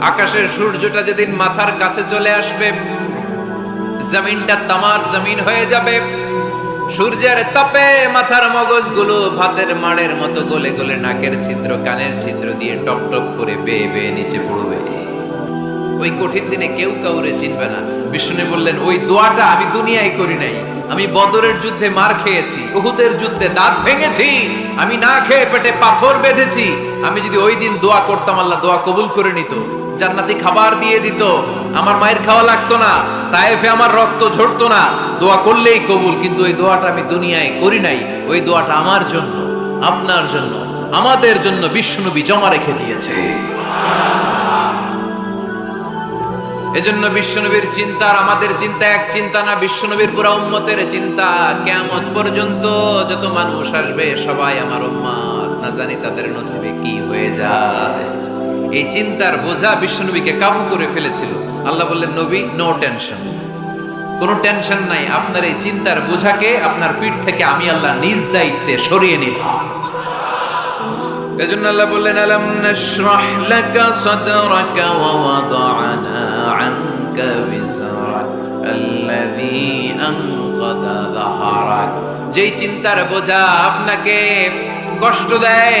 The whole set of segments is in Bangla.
আকাশের সূর্যটা যেদিন মাথার কাছে চলে আসবে, জমিনটা তামার জমিন হয়ে যাবে। সূর্যের তাপে মাথার মগজগুলো ভাতের মাড়ের মতো গলে গলে নাকের ছিদ্র, কানের ছিদ্র দিয়ে টপ টপ করে বেয়ে বেয়ে নিচে পড়বে। ওই কঠিন দিনে কেউ কাউরে চিনবে না। বিষ্ণু বললেন, ওই দোয়াটা আমি দুনিয়ায় করি নাই। আমি বদরের যুদ্ধে মার খেয়েছি, উহুদের যুদ্ধে দাঁত ভেঙেছি, আমি না খেয়ে পেটে পাথর বেঁধেছি। আমি যদি ওই দিন দোয়া করতাম, আল্লাহ দোয়া কবুল করে নিত। জান্নাতি খাবার দিয়ে দিত। আমার মায়ের খাওয়া লাগতো না তাইফে আমার রক্ত ঝরতো না। দোয়া করলেই কবুল, কিন্তু ওই দোয়াটা আমি দুনিয়ায় করি নাই। ওই দোয়াটা আমার জন্য, আপনার জন্য, আমাদের জন্য বিষ্ণুনবী জমা রেখে দিয়েছে। এজন্য বিশ্বনবীর চিন্তা আর আমাদের চিন্তা এক চিন্তা না, বিশ্বনবীর পুরা উম্মতের চিন্তা। কেমন পর্যন্ত যত মানুষ আসবে, সবাই আমার উম্মাদ। না জানি তাদের নসিবে কি হয়ে যায়। এই চিন্তার বোঝা বিশ্বনবীকে কাবু করে ফেলেছিল। আল্লাহ বললেন, নবী নো টেনশন কোনো টেনশন নাই। আপনার এই চিন্তার বোঝাকে আপনার পিঠ থেকে আমি আল্লাহ নিজ দায়িত্বে সরিয়ে নিলাম এজন্য আল্লাহ বললেন, আলাম নাশরাহ লাকা সাদরাকা ওয়া ওয়াদানা আনকা বিসরাক আল্লাযী আনকাদা যেই চিন্তার বোঝা আপনাকে কষ্ট দেয়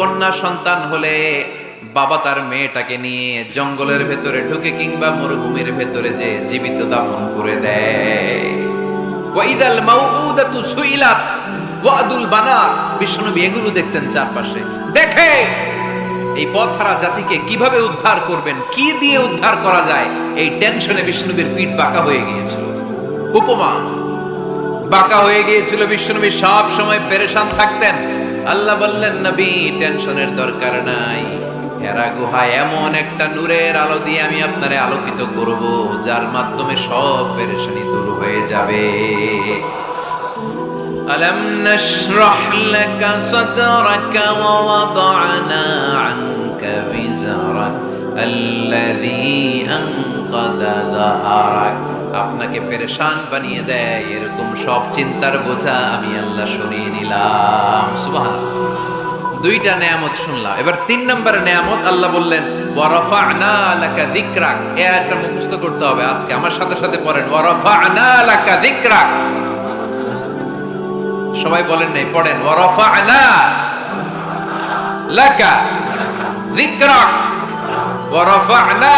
কন্যা সন্তান হলে বাবা তার মেয়েটাকে নিয়ে জঙ্গলের ভেতরে ঢুকে কিংবা মরুভূমির ভেতরে যে জীবিত দাফন করে দেয়। ওয়াইদাল এগুলো দেখতেন চারপাশে। দেখে এই পথহারা জাতিকে কীভাবে উদ্ধার করবেন, কি দিয়ে উদ্ধার করা যায়, এই টেনশনে বিষ্ণুবীর পিঠ বাঁকা হয়ে গিয়েছিল। উপমা, বাঁকা হয়ে গিয়েছিল বিষ্ণুবী সব সময় পেরেশান থাকতেন। আল্লাহ বললেন নবী টেনশনের দরকার নাই এরা গুহায় এমন একটা নূরের আলো দিয়ে আমি আপনারে আলোকিত করব যার মাধ্যমে সব পেরেশানি দূর হয়ে যাবে ألم نشرح لك صدرك ووضعنا عنك وزرك الذي أنقض ظهرك আপনাকে পেরেশান বানিয়ে দেয়, এরকম সব চিন্তার বোঝা আমি আল্লাহ সরিয়ে নিলাম। সুবহানাল্লাহ। দুইটা নেয়ামত শুনলাম। এবার তিন নম্বর নেয়ামত আল্লাহ বললেন, ওয়ারাফা'না লাকা যিকরাক। এই আয়াতটা মুখস্থ করতে হবে আজকে। আমার সাথে সাথে পড়েন, ওয়ারাফা'না লাকা যিকরাক। সবাই বলেন নাই, পড়েন, ওয়ারাফা'না লাকা যিকরাক। ওয়ারাফা'না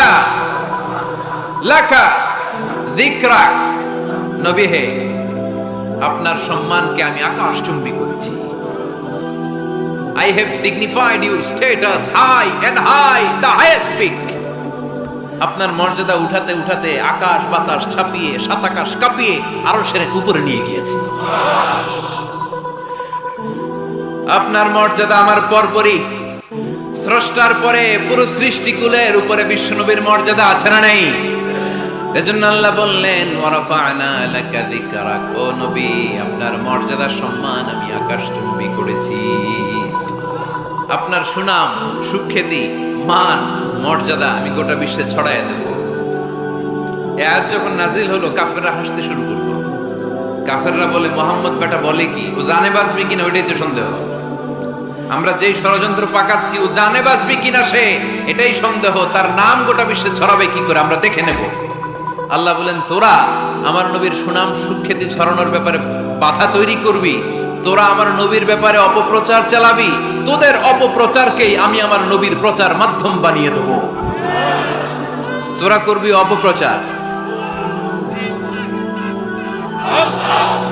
লাকা যিকরাক নবী হে আপনার সম্মানকে আমি আকাশ আকাশচুম্বী করেছি। I have dignified your status high and high, the highest peak. আপনার মর্যাদা উঠাতে উঠাতে আকাশ বাতাস ছাপিয়ে সাত আকাশ কাঁপিয়ে আরও সেরে উপরে নিয়ে গিয়েছে। আপনার মর্যাদা আমার পরপরই। স্রষ্টার পরে পুরো সৃষ্টিকুলের উপরে বিশ্বনবীর মর্যাদা আছে না নেই? এজন্য আল্লাহ বললেন ও নবী, আপনার মর্যাদা, সম্মান আমি আকাশচুম্বী করেছি। আপনার সুনাম, সুখ্যাতি, মান, মর্যাদা আমি গোটা বিশ্বে ছড়ায় দেব। আয়াত যখন নাজিল হলো, কাফেররা হাসতে শুরু করল। কাফেররা বলে, মোহাম্মদ বেটা বলে কি? ও জানে বাঁচবি কিনা ওইটাই তো সন্দেহ। আমরা যেই ষড়যন্ত্র পাকাচ্ছি, ও জানে বাঁচবি কিনা সে, এটাই সন্দেহ। তার নাম গোটা বিশ্বে ছড়াবে কি করে? আমরা দেখে নেব। আল্লাহ বলেন, তোরা আমার নবীর সুনাম সুখ্যাতি ছড়ানোর ব্যাপারে বাধা তৈরি করবি। তোরা আমার নবীর ব্যাপারে অপপ্রচার চালাবি। তোদের অপপ্রচারকেই আমি আমার নবীর প্রচার মাধ্যম বানিয়ে দেব। তোরা করবি অপপ্রচার। আল্লাহ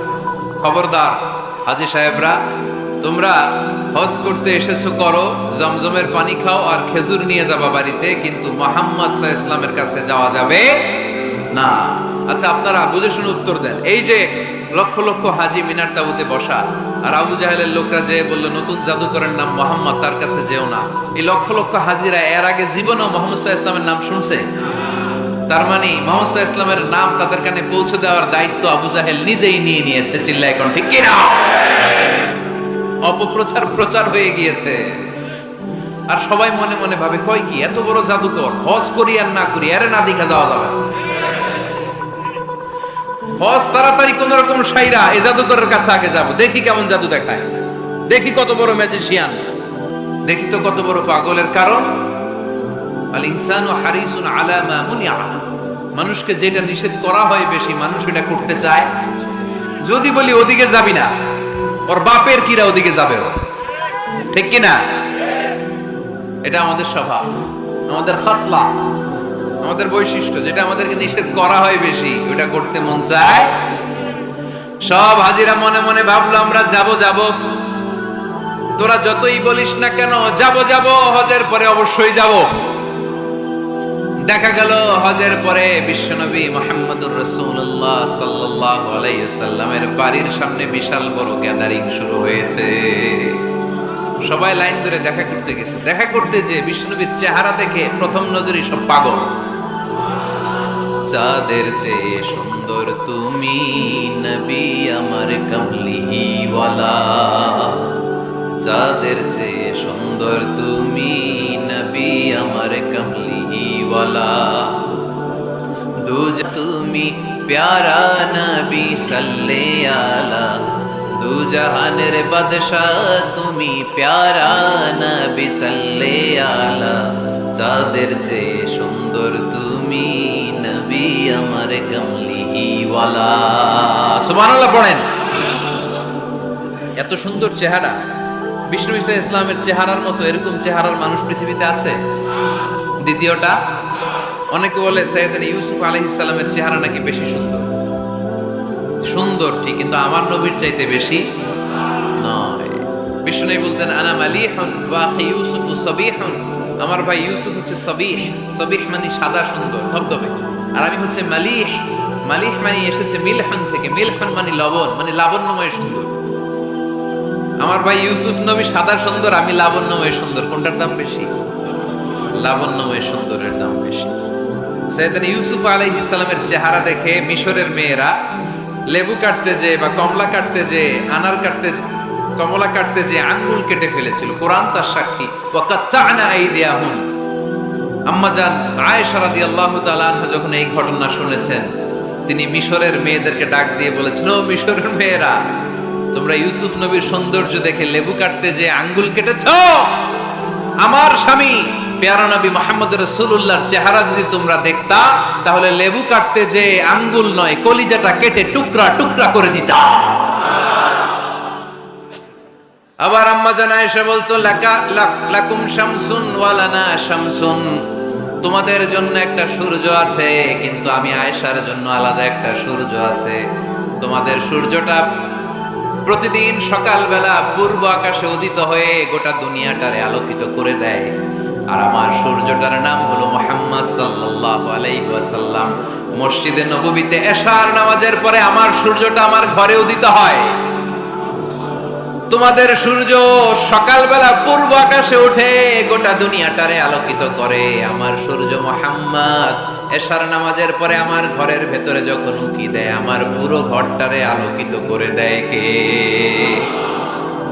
খবরদার। হাজি সাহেবরা, তোমরা হজ করতে এসেছ, করো, জমজমের পানি খাও আর খেজুর নিয়ে যাবা বাড়িতে, কিন্তু মোহাম্মদ সাহা ইসলামের কাছে যাওয়া যাবে না। আচ্ছা আপনারা বুঝে শুনে উত্তর দেন। এই যে লক্ষ লক্ষ হাজি মিনার তাবুতে বসা, আর আবু জাহেলের লোকরা যে বলল, নতুন জাদুকরের নাম মোহাম্মদ, তার কাছে যেও না। এই লক্ষ লক্ষ হাজিরা এর আগে জীবনেও মোহাম্মদ সাহা ইসলামের নাম শুনছে? তার মানে মোহাম্মদ ইসলামের নাম তাদের কানে পৌঁছে দেওয়ার দায়িত্ব আবু জাহেল নিজেই নিয়ে নিয়েছে চিল্লা এখন ঠিক কিনা অপপ্রচার প্রচার হয়ে গিয়েছে। আর সবাই মনে মনে ভাবে, কয় কি, এত বড় জাদুকর, হজ করি আর না করি, আরে না দেখা যাওয়া যাবে হজ তাড়াতাড়ি কোন রকম সাইরা এই জাদুকরের কাছে আগে যাব, দেখি কেমন জাদু দেখায়। দেখি কত বড় ম্যাজিশিয়ান দেখি তো কত বড় পাগলের কারণ। মানুষকে যেটা নিষেধ করা হয় বেশি, মানুষ এটা করতে চায়। যদি বলি ওদিকে যাবি না, ওর বাপের কিরা ওদিকে যাবে ঠিক কি না? এটা আমাদের স্বভাব, আমাদের খাসলা, আমাদের বৈশিষ্ট্য, যেটা আমাদেরকে নিষেধ করা হয় বেশি, ওটা করতে মন চায়। সব হাজিরা মনে মনে ভাবলো, আমরা যাব যাব। তোরা যতই বলিস না কেন, যাব যাব, হজের পরে অবশ্যই যাব। দেখা গেল হজের পরে বিশ্বনবী মোহাম্মদুর রসুল্লাহ সাল্লাহ আলাইসাল্লামের বাড়ির সামনে বিশাল বড় গ্যাদারিং শুরু হয়েছে। সবাই লাইন ধরে দেখা করতে গেছে। দেখা করতে যে বিশ্বনবীর চেহারা দেখে প্রথম নজরই সব পাগল। চাঁদের চেয়ে সুন্দর তুমি নবী আমার কমলিওয়ালা। চাঁদের চেয়ে সুন্দর তুমি নবী আমার তুমি প্যারা নবী সাল্লে আলা চাঁদের সুন্দর তুমি নবী আমার সুবহানাল্লাহ পড়েন এত সুন্দর চেহারা বিষ্ণু ইসা ইসলামের চেহারার মতো এরকম চেহারার মানুষ পৃথিবীতে আছে দ্বিতীয়টা অনেকে বলে সৈয়দিন ইউসুফ আলহ ইসলামের চেহারা নাকি বেশি সুন্দর? সুন্দর ঠিক, কিন্তু আমার নবীর চাইতে বেশি নয়। বিষ্ণু বলতেন, আনা মালিহন ওয়াহি ইউসুফ সবিহন। আমার ভাই ইউসুফ হচ্ছে সবিহ। সবিহ মানে সাদা সুন্দর, ধবধবে। আর আমি হচ্ছে মালিহ। মালিহ মানে এসেছে মিলহন থেকে। মিলহন মানে লবণ মানে লাবণ্যময় সুন্দর। আমার ভাই ইউসুফ নবী সাদা সুন্দর, আমি লাবণ্যময় সুন্দর। কোনটার দাম বেশি? লাবণ্যময় সুন্দরের দাম বেশি। সৈয়দান ইউসুফ আলাইহিস ইসলামের চেহারা দেখে মিশরের মেয়েরা লেবু কাটতে যে বা কমলা কাটতে যে আনার কাটতে যে কমলা কাটতে যে আঙ্গুল কেটে ফেলেছিল। কোরআন তার সাক্ষী। ওয়াকাত্তানা আইদিয়াহুম। আম্মা জান আয়েশা রাদিয়াল্লাহু তাআলা যখন এই ঘটনা শুনেছেন, তিনি মিশরের মেয়েদেরকে ডাক দিয়ে বলেছেন, ও মিশরের মেয়েরা, তোমরা ইউসুফ নবীর সৌন্দর্য দেখে লেবু কাটতে যে আঙ্গুল কেটেছ? আমার স্বামী পেয়ারা নবী মোহাম্মদ রসুল্লাহর চেহারা যদি তোমরা দেখতা, তাহলে লেবু কাটতে যে আঙ্গুল নয়, কলিজাটা কেটে টুকরা টুকরা করে দিতা। আবার আম্মা জানা এসে বলতো, লাকা লাকুম শামসুন ওয়ালানা শামসুন। তোমাদের জন্য একটা সূর্য আছে, কিন্তু আমি আয়েশার জন্য আলাদা একটা সূর্য আছে। তোমাদের সূর্যটা প্রতিদিন সকালবেলা পূর্ব আকাশে উদিত হয়ে গোটা দুনিয়াটারে আলোকিত করে দেয়। আর আমার সূর্যটার নাম হলো মোহাম্মদ সাল্লাল্লাহু আলাইহি ওয়াসাল্লাম। মসজিদে নববীতে এশার নামাজের পরে আমার সূর্যটা আমার ঘরে উদিত হয়। তোমাদের সূর্য সকালবেলা পূর্ব আকাশে উঠে গোটা দুনিয়াটারে আলোকিত করে। আমার সূর্য মোহাম্মদ এশার নামাজের পরে আমার ঘরের ভেতরে যখন উকি দেয়, আমার পুরো ঘরটারে আলোকিত করে দেয় কে?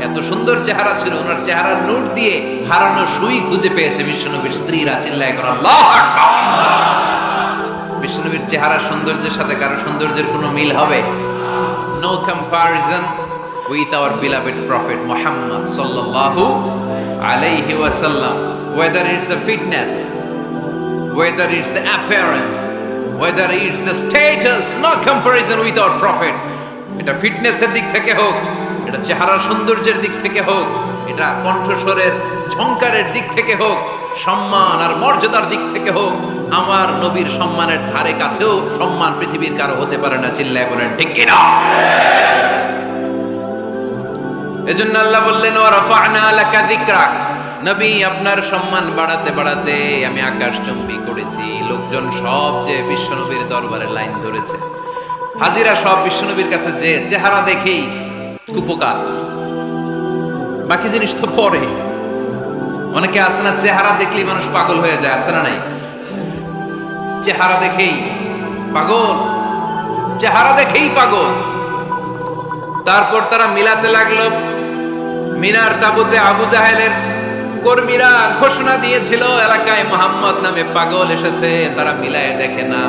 এত সুন্দর চেহারা ছিল, ওনার চেহারা নোট দিয়ে হারানো সুই খুঁজে পেয়েছে বিশ্বনবীর স্ত্রীরা, চিল্লায় করা বিশ্বনবীর চেহারা সৌন্দর্যের সাথে কারও সৌন্দর্যের কোনো মিল হবে? No comparison with our beloved prophet Muhammad সাল্লাহু আলাইহি ওয়াসাল্লাম। Whether it's the fitness whether it's the appearance whether it's the status no comparison with our prophet এটা ফিটনেসের দিক থেকে হোক এটা চেহারার সৌন্দর্যের দিক থেকে হোক, এটা কণ্ঠস্বরের ঝংকারের দিক থেকে হোক, সম্মান আর মর্যাদার দিক থেকে হোক, আমার নবীর সম্মানের ধারে কাছেও সম্মান পৃথিবীর কারও হতে পারে না, চিল্লায় বলেন, ঠিক কিনা? এজন্য আল্লাহ বললেন ও রাফা'না লাকা যিকরাক। নবী, আপনার সম্মান বাড়াতে বাড়াতে আমি আকাশ চুম্বি করেছি, লোকজন সব যে বিশ্বনবীর দরবারে লাইন ধরেছে, হাজিরা সব বিশ্বনবীর কাছে যে চেহারা দেখেই কুপকার বাকি জিনিস তো পরে। অনেকে আছে না, চেহারা দেখলেই মানুষ পাগল হয়ে যায়, আছে না নাই? চেহারা দেখেই পাগল। চেহারা দেখেই পাগল। তারপর তারা মিলাতে লাগল। মিনার তাবুতে আবু জাহেলের কর্মীরা ঘোষণা দিয়েছিল, এলাকায় মোহাম্মদ নামে পাগল এসেছে, তারা মিলায় দেখে না।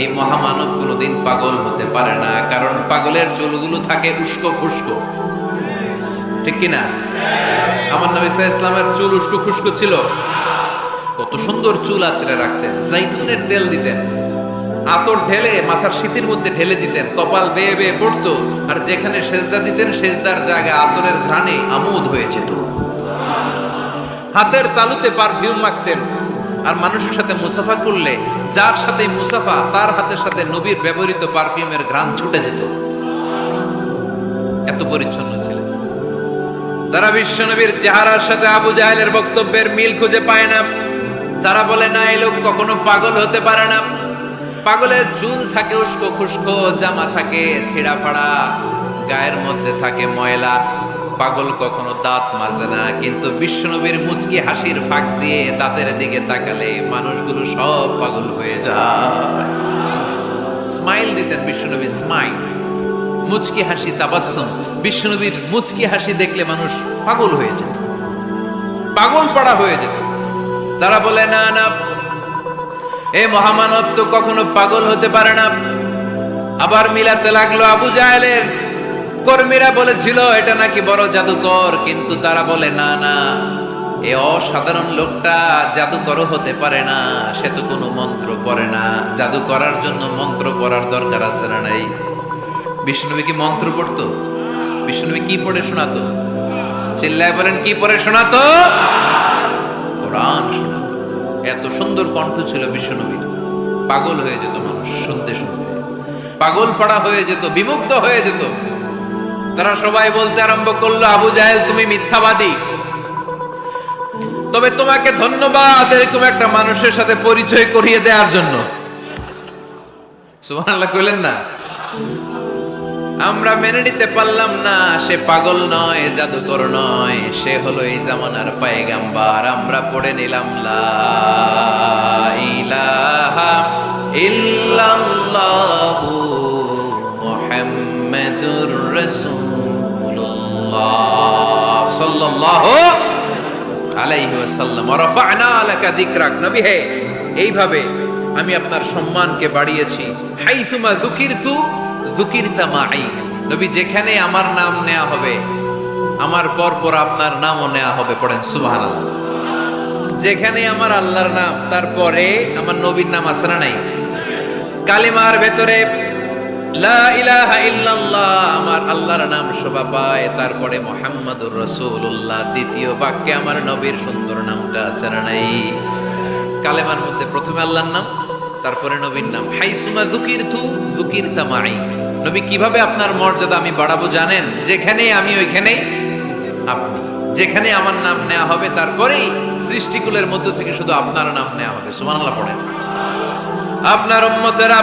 এই মহামানব কোনোদিন পাগল হতে পারে না, কারণ পাগলের চুলগুলো থাকে উস্কো খুস্কো। ঠিক কিনা? আমার নবী ইসলামের চুল উস্কো খুস্কো ছিল। কত সুন্দর চুল আছড়ে রাখতেন, জাইতুনের তেল দিতেন, আতর ঢেলে মাথার শীতের মধ্যে ঢেলে দিতেন, কপাল বেয়ে বেয়ে পড়তো, আর যেখানে সেজদা দিতেন, সেজদার জায়গায় আতরের ঘ্রাণে আমোদ হয়ে যেত। হাতের তালুতে পারফিউম মাখতেন আর মানুষের সাথে মুসাফা করলে যার সাথে মুসাফা, তার হাতের সাথে নবীর ব্যবহৃত পারফিউমের ঘ্রাণ ছুটে যেত। এত পরিচ্ছন্ন ছিলেন। তারা বিশ্বনবীর চেহারার সাথে আবু জাহেলের বক্তব্যের মিল খুঁজে পায় না। তারা বলে, না, এই লোক কখনো পাগল হতে পারে না। পাগলের চুল থাকে, উস্কো খুস্কো, জামা থাকে, ছিঁড়া ফাড়া, গায়ের মধ্যে থাকে ময়লা। পাগল কখনো দাঁত মাজে না, কিন্তু বিশ্বনবীর মুচকি হাসির ফাঁক দিয়ে দাঁতের দিকে তাকালে মানুষগুলো সব পাগল হয়ে যায়। স্মাইল দিতেন বিশ্বনবী, স্মাইল। মুচকি হাসি, তাবাসসুম। বিশ্বনবীর মুচকি হাসি দেখলে মানুষ পাগল হয়ে যেত। পাগল পাড়া হয়ে যেত। তারা বলে, না না, এ মহামানব তো কখনো পাগল হতে পারে না। আবার মিলাতে লাগল আবু জাহেলের কর্মীরা বলেছিল, এটা নাকি বড় জাদুকর। কিন্তু তারা বলে, না না, এ অসাধারণ লোকটা জাদুকরও হতে পারে না, সে তো কোনো মন্ত্র পড়ে না। জাদু করার জন্য মন্ত্র পড়ার দরকার আছে না নাই? বিষ্ণুবী কি মন্ত্র পড়তো? বিষ্ণুবী কি পড়ে শোনাতো? চিল্লায় বলেন, কি পড়ে শোনাতো? কোরআন শোনাতো। এত সুন্দর কণ্ঠ ছিল বিশ্বনবীর পাগল হয়ে যেত মানুষ শুনতে শুনতে। পাগল পাড়া হয়ে যেত, বিমুগ্ধ হয়ে যেত। তারা সবাই বলতে আরম্ভ করল, আবু জাহেল, তুমি মিথ্যাবাদী। তবে তোমাকে ধন্যবাদ এরকম একটা মানুষের সাথে পরিচয় করিয়ে দেওয়ার জন্য। না? আমরা মেনে নিতে পারলাম না, সে পাগল নয়, জাদুকর নয়, সে হলো এই জামানার পায়গাম্বার। আমরা পড়ে নিলাম, লা ইলাহা ইল্লাল্লাহু। রাসূলুল্লাহ সাল্লাল্লাহু আলাইহি ওয়াসাল্লাম। ওয়া রাফা'না লাকা যিকরাক। নবী হে, এইভাবে আমি আপনার সম্মানকে বাড়িয়েছি। নবী, যেখানে আমার নাম নেওয়া হবে, আমার পর পর আপনার নামও নেওয়া হবে। পড়েন, সুবহানাল্লাহ। যেখানে আমার আল্লাহর নাম, তারপরে আমার নবীর নাম না নাই? কালিমার ভেতরে লা ইলাহা ইল্লাল্লাহ, আমার আল্লাহর নাম শোভা পায়। তারপরে মোহাম্মদুর রাসূলুল্লাহ, দ্বিতীয় বাক্যে আমার নবীর সুন্দর নামটা আছে না নাই? কালেমার মধ্যে প্রথমে আল্লাহর নাম, তারপরে নবীর নাম। হাইসুমা যুকিরতু যুকিরতা মাই। নবী কীভাবে আপনার মর্যাদা আমি বাড়াবো জানেন? যেখানে আমি, ওইখানেই আপনি। যেখানে আমার নাম নেওয়া হবে, তারপরেই সৃষ্টিকুলের মধ্য থেকে শুধু আপনার নাম নেওয়া হবে। সুবহানাল্লাহ পড়েন। আপনার উম্মতেরা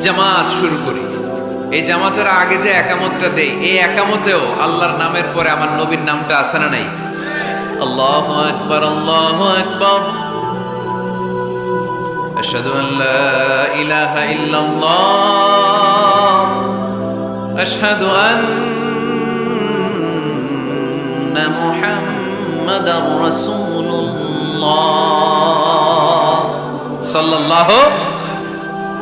জামাত শুরু করি। এই জামাতের আগে যে একামতটা দেই, এই একামতেও আল্লাহর নামের পরে আমার নবীর নামটা আছে না নাই? আল্লাহু আকবার আল্লাহু আকবার। আশহাদু আন লা ইলাহা ইল্লাল্লাহ। আশহাদু আন্না মুহাম্মাদার রাসূলুল্লাহ। সাল্লাল্লাহু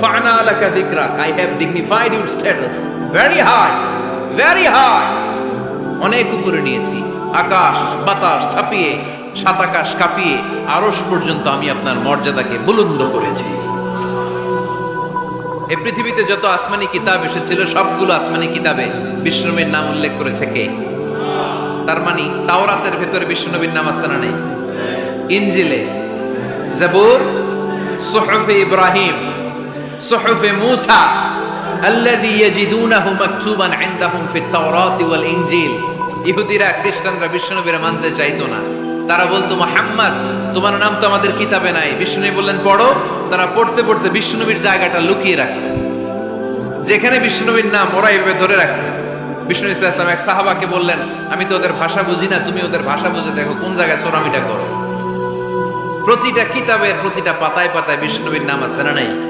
রফানা লাকা যিকরাক I have dignified your status very high very high অনেক উপরে নিয়েছি। আকাশ, বাতাস ছাপিয়ে, সাত আকাশ কাঁপিয়ে, আরশ পর্যন্ত আমি আপনার মর্যাদাকে বুলন্দ করেছি। এই পৃথিবীতে যত আসমানি কিতাব এসেছিল, সবগুলো আসমানি কিতাবে বিষ্ণুবীর নাম উল্লেখ করেছে কে? তার মানে তাওরাতের ভেতরে বিষ্ণুবীর নাম আছে না নেই? ইঞ্জিলে জাবুর, সুহফে ইব্রাহিম সুহফে আল্লাযী মাকতুবান ইনদাহুম ফিত ওয়াল ইনজিল। ইহুদিরা, খ্রিস্টানরা মানতে চাইতো না। তারা বলতো, মোহাম্মদ, তোমার নাম তো আমাদের কিতাবে নাই। বললেন, পড়ো। তারা পড়তে পড়তে জায়গাটা লুকিয়ে রাখত। যেখানে বিষ্ণুবীর নাম ওরা এভাবে ধরে রাখত। বিষ্ণু ইসলাম এক সাহাবাকে বললেন, আমি তো ওদের ভাষা বুঝি না, তুমি ওদের ভাষা বুঝে দেখো, কোন জায়গায় চোরামিটা করো? প্রতিটা কিতাবের প্রতিটা পাতায় পাতায় বিষ্ণুবীর নাম আছে না নাই?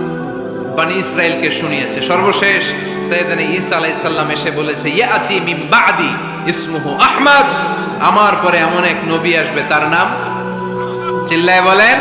বানি ইসরায়েলকে শুনিয়েছে। সর্বশেষ সৈয়দানে ঈসা আলাহ ইসাল্লাম এসে বলেছে ইয়ে আছি মিম্বাদি আহমদ। আমার পরে এমন এক নবী আসবে, তার নাম চিল্লায় বলেন